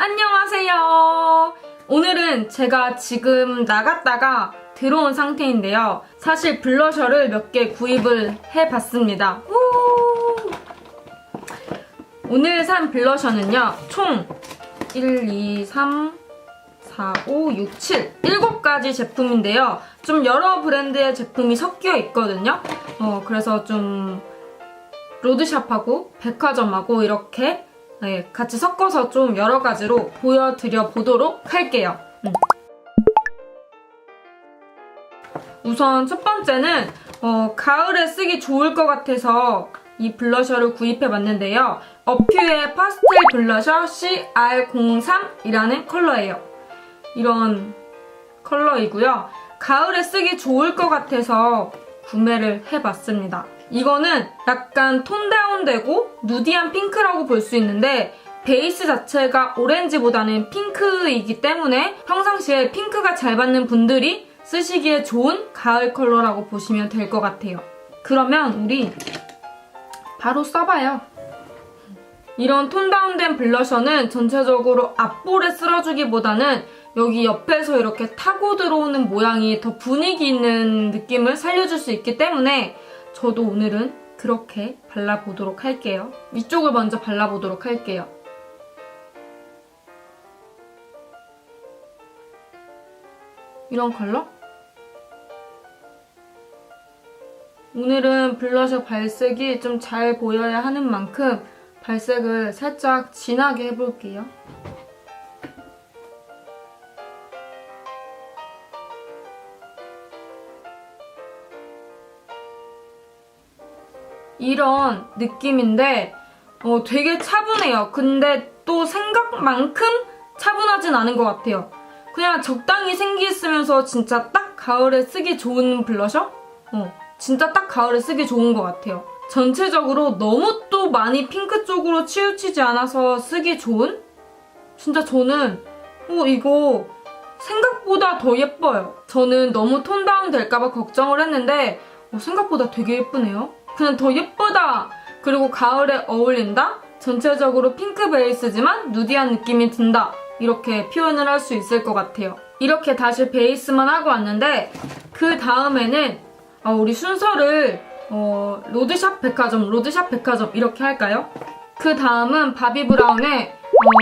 안녕하세요. 오늘은 제가 지금 나갔다가 들어온 상태인데요. 사실 블러셔를 몇 개 구입을 해봤습니다. 우! 오늘 산 블러셔는요, 총 1, 2, 3, 4, 5, 6, 7. 7가지 제품인데요. 좀 여러 브랜드의 제품이 섞여 있거든요. 어, 그래서 좀 로드샵하고 백화점하고 이렇게 네, 같이 섞어서 좀 여러 가지로 보여드려 보도록 할게요. 음. 우선 첫 번째는 어, 가을에 쓰기 좋을 것 같아서 이 블러셔를 구입해 봤는데요. 어퓨의 파스텔 블러셔 CR03이라는 컬러예요. 이런 컬러이고요. 가을에 쓰기 좋을 것 같아서 구매를 해봤습니다. 이거는 약간 톤 다운되고 누디한 핑크라고 볼 수 있는데 베이스 자체가 오렌지보다는 핑크이기 때문에 평상시에 핑크가 잘 받는 분들이 쓰시기에 좋은 가을 컬러라고 보시면 될 것 같아요. 그러면 우리 바로 써봐요. 이런 톤 다운된 블러셔는 전체적으로 앞볼에 쓸어주기보다는 여기 옆에서 이렇게 타고 들어오는 모양이 더 분위기 있는 느낌을 살려줄 수 있기 때문에 저도 오늘은 그렇게 발라보도록 할게요. 위쪽을 먼저 발라보도록 할게요. 이런 컬러? 오늘은 블러셔 발색이 좀 잘 보여야 하는 만큼 발색을 살짝 진하게 해볼게요. 이런 느낌인데 어, 되게 차분해요. 근데 또 생각만큼 차분하진 않은 것 같아요. 그냥 적당히 생기 있으면서 진짜 딱 가을에 쓰기 좋은 블러셔? 어, 진짜 딱 가을에 쓰기 좋은 것 같아요. 전체적으로 너무 또 많이 핑크 쪽으로 치우치지 않아서 쓰기 좋은? 진짜 저는 어, 이거 생각보다 더 예뻐요. 저는 너무 톤 다운 될까봐 걱정을 했는데 어, 생각보다 되게 예쁘네요. 그냥 더 예쁘다. 그리고 가을에 어울린다. 전체적으로 핑크 베이스지만 누디한 느낌이 든다. 이렇게 표현을 할 수 있을 것 같아요. 이렇게 다시 베이스만 하고 왔는데 그 다음에는 어, 우리 순서를 어, 로드샵 백화점, 로드샵 백화점 이렇게 할까요? 그 다음은 바비 브라운의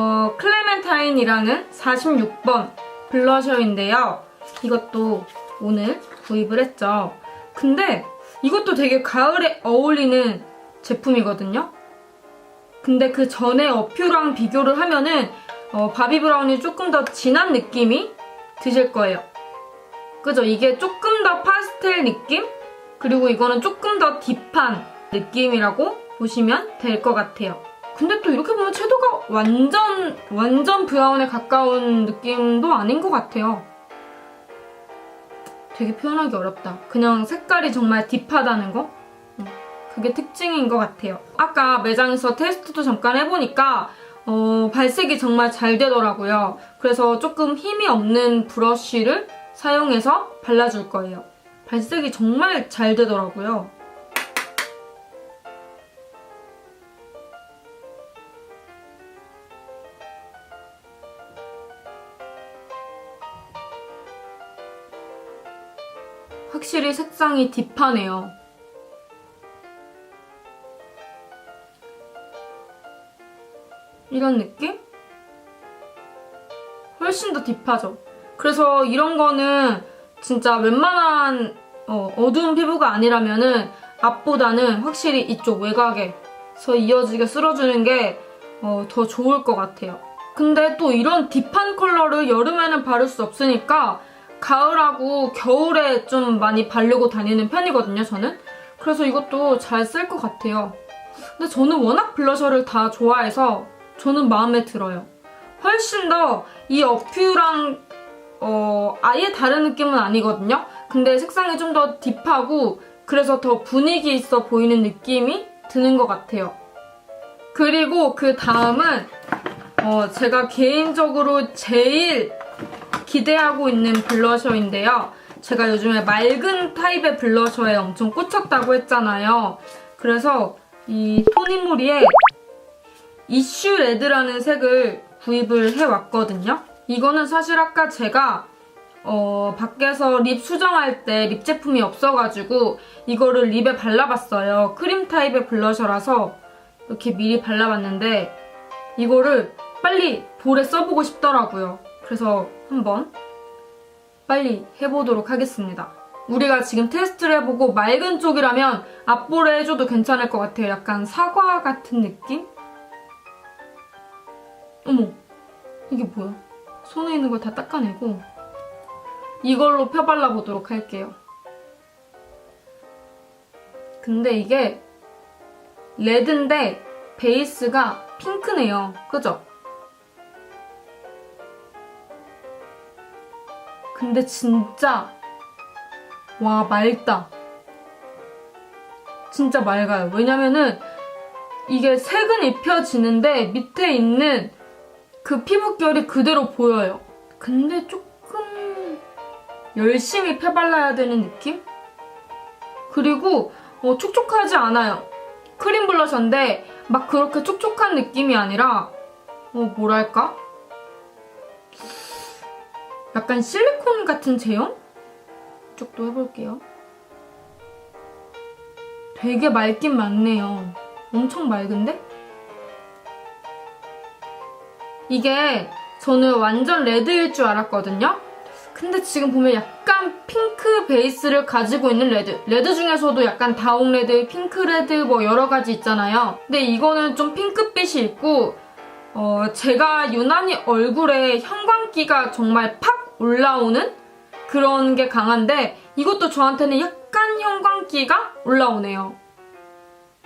어, 클레멘타인이라는 46번 블러셔인데요. 이것도 오늘 구입을 했죠. 근데 이것도 되게 가을에 어울리는 제품이거든요. 근데 그 전에 어퓨랑 비교를 하면은 어, 바비 브라운이 조금 더 진한 느낌이 드실 거예요. 그죠? 이게 조금 더 파스텔 느낌? 그리고 이거는 조금 더 딥한 느낌이라고 보시면 될 것 같아요. 근데 또 이렇게 보면 채도가 완전, 완전 브라운에 가까운 느낌도 아닌 것 같아요. 되게 표현하기 어렵다. 그냥 색깔이 정말 딥하다는 거? 음, 그게 특징인 것 같아요. 아까 매장에서 테스트도 잠깐 해보니까 어, 발색이 정말 잘 되더라고요. 그래서 조금 힘이 없는 브러쉬를 사용해서 발라줄 거예요. 발색이 정말 잘 되더라고요. 확실히 색상이 딥하네요. 이런 느낌? 훨씬 더 딥하죠? 그래서 이런 거는 진짜 웬만한 어, 두운 피부가 아니라면은 앞보다는 확실히 이쪽 외곽에서 이어지게 쓸어주는 게 어, 더 좋을 것 같아요. 근데 또 이런 딥한 컬러를 여름에는 바를 수 없으니까 가을하고 겨울에 좀 많이 바르고 다니는 편이거든요, 저는. 그래서 이것도 잘 쓸 것 같아요. 근데 저는 워낙 블러셔를 다 좋아해서 저는 마음에 들어요. 훨씬 더 이 어퓨랑 어, 아예 다른 느낌은 아니거든요. 근데 색상이 좀 더 딥하고 그래서 더 분위기 있어 보이는 느낌이 드는 것 같아요. 그리고 그 다음은 어, 제가 개인적으로 제일 기대하고 있는 블러셔인데요. 제가 요즘에 맑은 타입의 블러셔에 엄청 꽂혔다고 했잖아요. 그래서 이 토니모리의 이슈 레드라는 색을 구입을 해왔거든요. 이거는 사실 아까 제가 어, 밖에서 립 수정할 때 립 제품이 없어가지고 이거를 립에 발라봤어요. 크림 타입의 블러셔라서 이렇게 미리 발라봤는데 이거를 빨리 볼에 써보고 싶더라고요. 그래서 한번 빨리 해보도록 하겠습니다. 우리가 지금 테스트를 해보고 맑은 쪽이라면 앞볼에 해줘도 괜찮을 것 같아요. 약간 사과 같은 느낌? 어머, 이게 뭐야? 손에 있는 걸 다 닦아내고 이걸로 펴발라 보도록 할게요. 근데 이게 레드인데 베이스가 핑크네요. 그죠? 근데 진짜 와 맑다. 진짜 맑아요. 왜냐면은 이게 색은 입혀지는데 밑에 있는 그 피부결이 그대로 보여요. 근데 조금 열심히 펴발라야 되는 느낌? 그리고 어, 촉촉하지 않아요. 크림 블러셔인데 막 그렇게 촉촉한 느낌이 아니라 어, 뭐랄까? 약간 실리콘 같은 제형? 이쪽도 해볼게요. 되게 맑긴 맑네요. 엄청 맑은데? 이게 저는 완전 레드일 줄 알았거든요? 근데 지금 보면 약간 핑크 베이스를 가지고 있는 레드. 레드 중에서도 약간 다홍 레드, 핑크 레드 뭐 여러 가지 있잖아요. 근데 이거는 좀 핑크빛이 있고, 어, 제가 유난히 얼굴에 형광기가 정말 팍 올라오는 그런 게 강한데, 이것도 저한테는 약간 형광기가 올라오네요.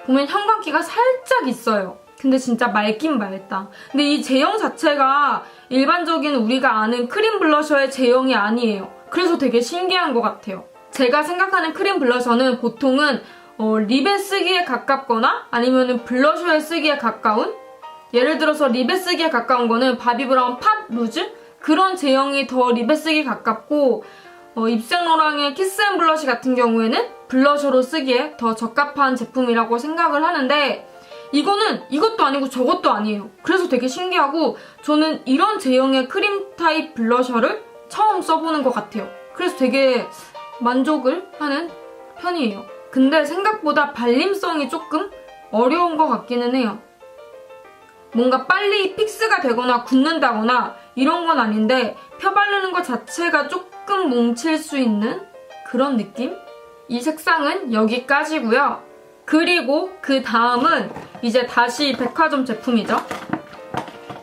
보면 형광기가 살짝 있어요. 근데 진짜 맑긴 맑다. 근데 이 제형 자체가 일반적인 우리가 아는 크림 블러셔의 제형이 아니에요. 그래서 되게 신기한 것 같아요. 제가 생각하는 크림 블러셔는 보통은 어, 립에 쓰기에 가깝거나 아니면 블러셔에 쓰기에 가까운 예를 들어서 립에 쓰기에 가까운 거는 바비브라운 팟 루즈 그런 제형이 더 립에 쓰기 가깝고 어, 입생로랑의 키스앤 블러쉬 같은 경우에는 블러셔로 쓰기에 더 적합한 제품이라고 생각을 하는데 이거는 이것도 아니고 저것도 아니에요. 그래서 되게 신기하고 저는 이런 제형의 크림 타입 블러셔를 처음 써보는 것 같아요. 그래서 되게 만족을 하는 편이에요. 근데 생각보다 발림성이 조금 어려운 것 같기는 해요. 뭔가 빨리 픽스가 되거나 굳는다거나 이런 건 아닌데 펴 바르는 것 자체가 조금 뭉칠 수 있는 그런 느낌? 이 색상은 여기까지고요. 그리고 그 다음은 이제 다시 백화점 제품이죠.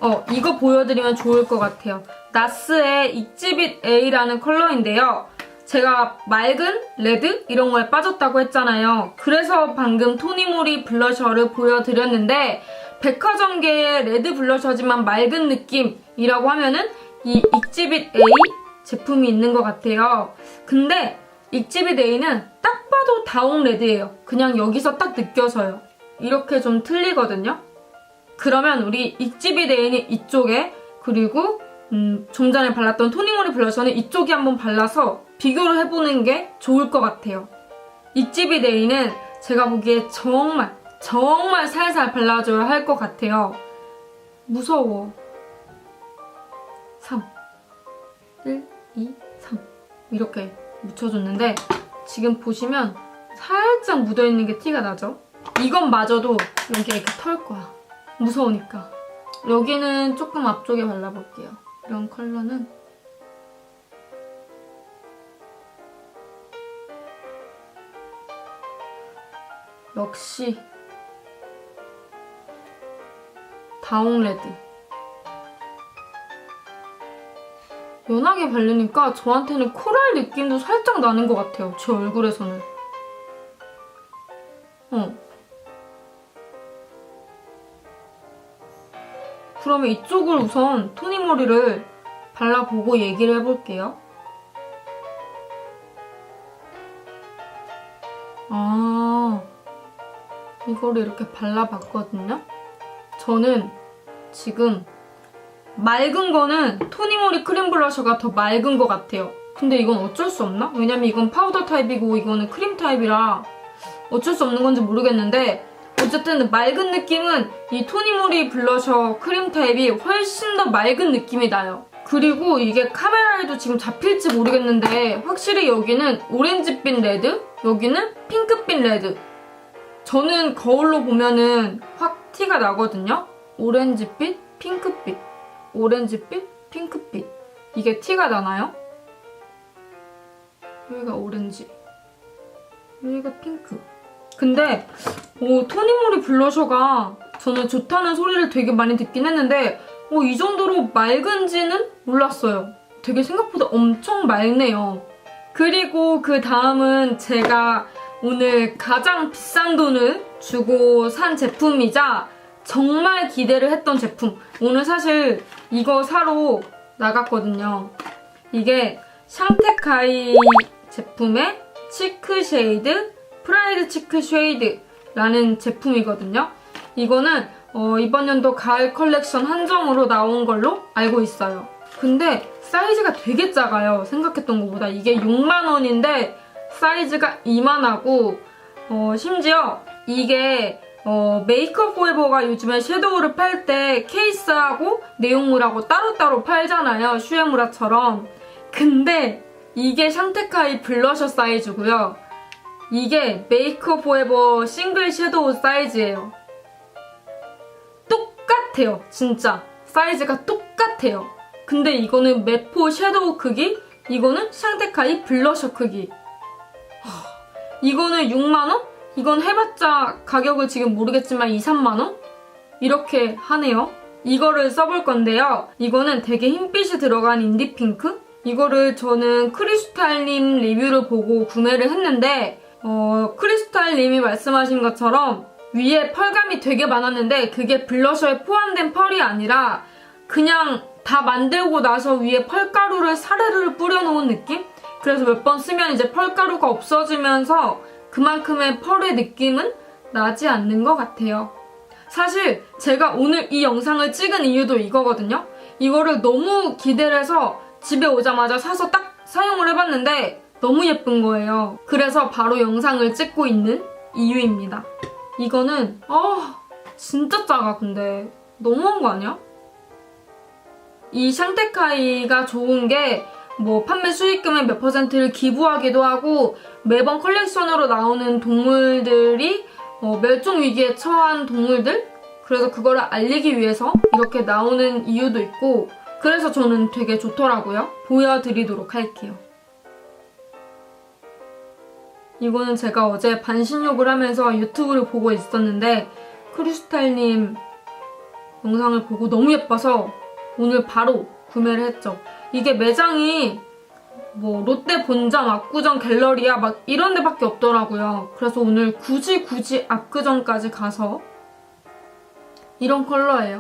어, 이거 보여드리면 좋을 것 같아요. 나스의 익지빗 A라는 컬러인데요. 제가 맑은 레드 이런 거에 빠졌다고 했잖아요. 그래서 방금 토니모리 블러셔를 보여드렸는데 백화점계의 레드 블러셔지만 맑은 느낌이라고 하면은 이 익지빗 A 제품이 있는 것 같아요. 근데 익지빗 A는 딱 봐도 다홍 레드예요. 그냥 여기서 딱 느껴져요. 이렇게 좀 틀리거든요. 그러면 우리 익지빗 A는 이쪽에 그리고 음, 좀 전에 발랐던 토니모리 블러셔는 이쪽에 한번 발라서 비교를 해보는 게 좋을 것 같아요. 익지빗 A는 제가 보기에 정말 정말 살살 발라줘야 할 것 같아요. 무서워. 3 1, 2, 3 이렇게 묻혀줬는데 지금 보시면 살짝 묻어있는 게 티가 나죠? 이건 마저도 여기에 이렇게 털 거야. 무서우니까. 여기는 조금 앞쪽에 발라볼게요. 이런 컬러는 역시 다홍 레드. 연하게 바르니까 저한테는 코랄 느낌도 살짝 나는 것 같아요. 제 얼굴에서는. 어. 그러면 이쪽을 우선 토니모리를 발라보고 얘기를 해볼게요. 아, 이거를 이렇게 발라봤거든요. 저는 지금 맑은 거는 토니모리 크림 블러셔가 더 맑은 것 같아요. 근데 이건 어쩔 수 없나? 왜냐면 이건 파우더 타입이고 이거는 크림 타입이라 어쩔 수 없는 건지 모르겠는데 어쨌든 맑은 느낌은 이 토니모리 블러셔 크림 타입이 훨씬 더 맑은 느낌이 나요. 그리고 이게 카메라에도 지금 잡힐지 모르겠는데 확실히 여기는 오렌지빛 레드, 여기는 핑크빛 레드. 저는 거울로 보면은 확 티가 나거든요. 오렌지빛, 핑크빛, 오렌지빛, 핑크빛. 이게 티가 나나요? 여기가 오렌지, 여기가 핑크. 근데 오, 토니모리 블러셔가 저는 좋다는 소리를 되게 많이 듣긴 했는데 어, 이 정도로 맑은지는 몰랐어요. 되게 생각보다 엄청 맑네요. 그리고 그 다음은 제가 오늘 가장 비싼 돈을 주고 산 제품이자 정말 기대를 했던 제품. 오늘 사실 이거 사러 나갔거든요. 이게 샹테카이 제품의 치크 쉐이드 프라이드 치크 쉐이드라는 제품이거든요. 이거는 어, 이번 연도 가을 컬렉션 한정으로 나온 걸로 알고 있어요. 근데 사이즈가 되게 작아요. 생각했던 것보다. 이게 6만원인데 사이즈가 이만하고 어, 심지어 이게 어, 메이크업 포에버가 요즘에 섀도우를 팔 때 케이스하고 내용물하고 따로따로 팔잖아요. 슈에무라처럼. 근데 이게 샹테카이 블러셔 사이즈고요. 이게 메이크업 포에버 싱글 섀도우 사이즈예요. 똑같아요. 진짜. 사이즈가 똑같아요. 근데 이거는 메포 섀도우 크기, 이거는 샹테카이 블러셔 크기. 하, 이거는 6만원? 이건 해봤자 가격을 지금 모르겠지만 2, 3만원? 이렇게 하네요. 이거를 써볼 건데요. 이거는 되게 흰빛이 들어간 인디핑크? 이거를 저는 크리스탈님 리뷰를 보고 구매를 했는데 어, 크리스탈님이 말씀하신 것처럼 위에 펄감이 되게 많았는데 그게 블러셔에 포함된 펄이 아니라 그냥 다 만들고 나서 위에 펄가루를 사르르 뿌려놓은 느낌? 그래서 몇 번 쓰면 이제 펄가루가 없어지면서 그만큼의 펄의 느낌은 나지 않는 것 같아요. 사실 제가 오늘 이 영상을 찍은 이유도 이거거든요. 이거를 너무 기대를 해서 집에 오자마자 사서 딱 사용을 해봤는데 너무 예쁜 거예요. 그래서 바로 영상을 찍고 있는 이유입니다. 이거는 아 진짜 작아 근데 너무한 거 아니야? 이 샹테카이가 좋은 게 뭐 판매 수익금의 몇 퍼센트를 기부하기도 하고 매번 컬렉션으로 나오는 동물들이 어, 멸종 위기에 처한 동물들 그래서 그거를 알리기 위해서 이렇게 나오는 이유도 있고 그래서 저는 되게 좋더라고요. 보여드리도록 할게요. 이거는 제가 어제 반신욕을 하면서 유튜브를 보고 있었는데 크리스탈님 영상을 보고 너무 예뻐서 오늘 바로 구매를 했죠. 이게 매장이 뭐 롯데 본점, 압구정 갤러리아 막 이런 데밖에 없더라고요. 그래서 오늘 굳이 굳이 압구정까지 가서 이런 컬러예요.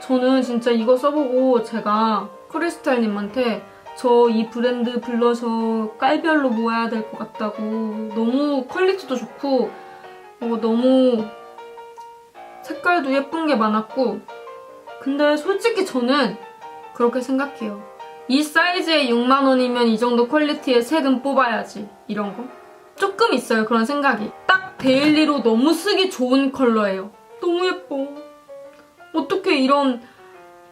저는 진짜 이거 써보고 제가 크리스탈님한테 저 이 브랜드 블러셔 깔별로 모아야 될 것 같다고 너무 퀄리티도 좋고 어, 너무 색깔도 예쁜 게 많았고 근데 솔직히 저는 그렇게 생각해요. 이 사이즈에 6만원이면 이 정도 퀄리티의 색은 뽑아야지 이런 거 조금 있어요 그런 생각이 딱 데일리로 너무 쓰기 좋은 컬러예요 너무 예뻐 어떻게 이런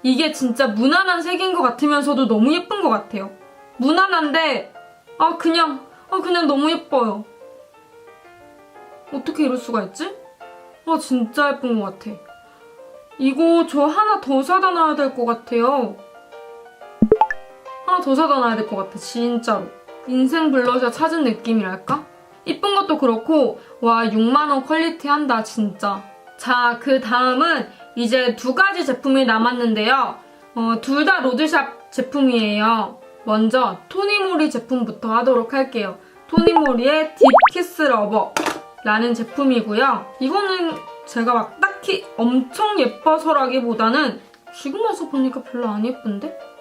이게 진짜 무난한 색인 것 같으면서도 너무 예쁜 것 같아요. 무난한데 아 그냥 아 그냥 너무 예뻐요. 어떻게 이럴 수가 있지? 아 진짜 예쁜 것 같아. 이거 저 하나 더 사다 놔야 될 것 같아요. 하나 더 사다 놔야 될 것 같아 진짜로. 인생 블러셔 찾은 느낌이랄까? 이쁜 것도 그렇고 와 6만원 퀄리티 한다 진짜. 자 그 다음은 이제 두 가지 제품이 남았는데요. 어, 둘 다 로드샵 제품이에요. 먼저 토니모리 제품부터 하도록 할게요. 토니모리의 딥키스 러버라는 제품이고요. 이거는 제가 막 딱히 엄청 예뻐서라기보다는 지금 와서 보니까 별로 안 예쁜데?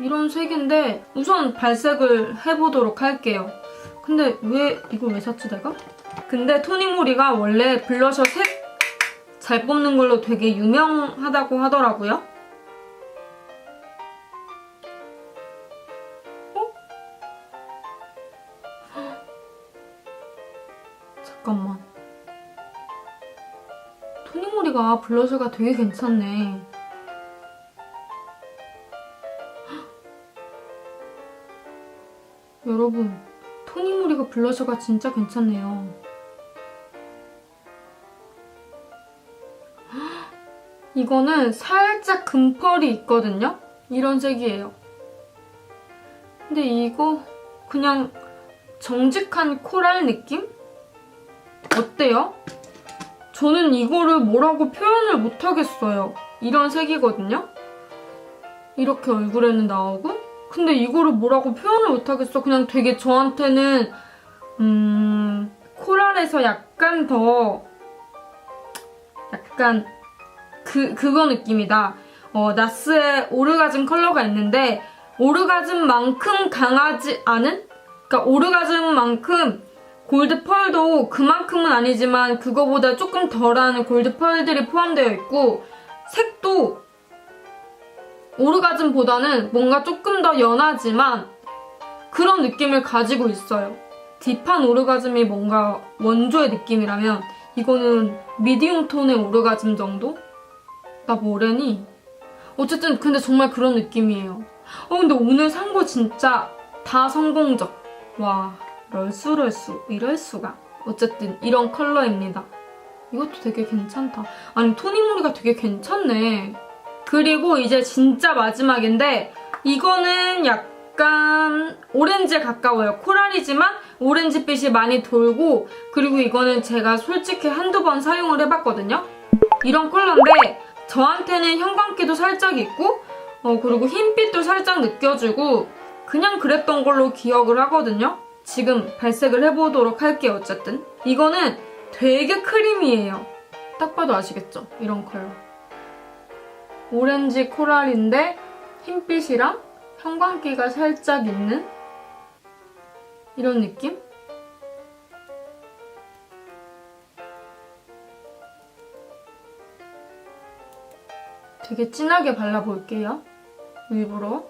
이런 색인데 우선 발색을 해보도록 할게요. 근데 왜 이걸 왜 샀지 내가? 근데 토니모리가 원래 블러셔 색 잘 뽑는 걸로 되게 유명하다고 하더라고요. 어? 잠깐만. 토니모리가 블러셔가 되게 괜찮네. 여러분, 토니모리가 블러셔가 진짜 괜찮네요. 이거는 살짝 금펄이 있거든요? 이런 색이에요. 근데 이거 그냥 정직한 코랄 느낌? 어때요? 저는 이거를 뭐라고 표현을 못하겠어요. 이런 색이거든요? 이렇게 얼굴에는 나오고 근데 이거를 뭐라고 표현을 못하겠어. 그냥 되게 저한테는 음... 코랄에서 약간 더 약간 그, 그거 느낌이다. 어, 나스의 오르가즘 컬러가 있는데 오르가즘만큼 강하지 않은? 그러니까 오르가즘만큼 골드 펄도 그만큼은 아니지만 그거보다 조금 덜한 골드 펄들이 포함되어 있고 색도 오르가즘보다는 뭔가 조금 더 연하지만 그런 느낌을 가지고 있어요. 딥한 오르가즘이 뭔가 원조의 느낌이라면 이거는 미디움 톤의 오르가즘 정도? 나 뭐래니? 어쨌든 근데 정말 그런 느낌이에요. 어 근데 오늘 산 거 진짜 다 성공적. 와 럴수럴수 이럴 수가. 어쨌든 이런 컬러입니다. 이것도 되게 괜찮다. 아니 토닉무늬가 되게 괜찮네. 그리고 이제 진짜 마지막인데 이거는 약간 오렌지에 가까워요. 코랄이지만 오렌지빛이 많이 돌고 그리고 이거는 제가 솔직히 한두 번 사용을 해봤거든요. 이런 컬러인데 저한테는 형광기도 살짝 있고 어, 그리고 흰빛도 살짝 느껴지고 그냥 그랬던 걸로 기억을 하거든요. 지금 발색을 해보도록 할게요. 어쨌든 이거는 되게 크림이에요. 딱 봐도 아시겠죠? 이런 컬러. 오렌지 코랄인데 흰빛이랑 형광기가 살짝 있는 이런 느낌? 되게 진하게 발라볼게요. 일부러.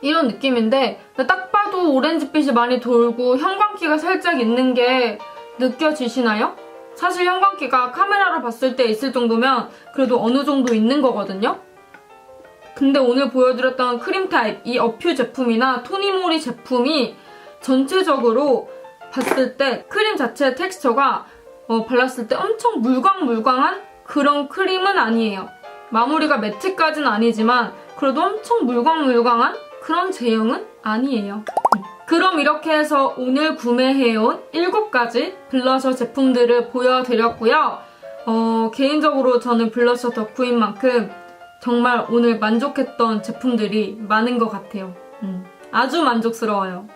이런 느낌인데 딱 봐도 오렌지빛이 많이 돌고 형광기가 살짝 있는 게 느껴지시나요? 사실 형광기가 카메라로 봤을 때 있을 정도면 그래도 어느 정도 있는 거거든요? 근데 오늘 보여드렸던 크림 타입, 이 어퓨 제품이나 토니모리 제품이 전체적으로 봤을 때 크림 자체의 텍스처가 어, 발랐을 때 엄청 물광물광한 그런 크림은 아니에요. 마무리가 매트까지는 아니지만 그래도 엄청 물광물광한 그런 제형은 아니에요. 그럼 이렇게 해서 오늘 구매해온 7가지 블러셔 제품들을 보여드렸고요. 어, 개인적으로 저는 블러셔 덕후인 만큼 정말 오늘 만족했던 제품들이 많은 것 같아요. 음, 아주 만족스러워요.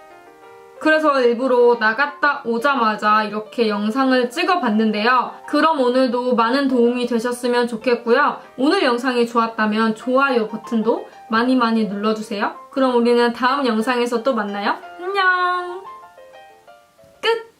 그래서 일부러 나갔다 오자마자 이렇게 영상을 찍어봤는데요. 그럼 오늘도 많은 도움이 되셨으면 좋겠고요. 오늘 영상이 좋았다면 좋아요 버튼도 많이 많이 눌러주세요. 그럼 우리는 다음 영상에서 또 만나요. 안녕.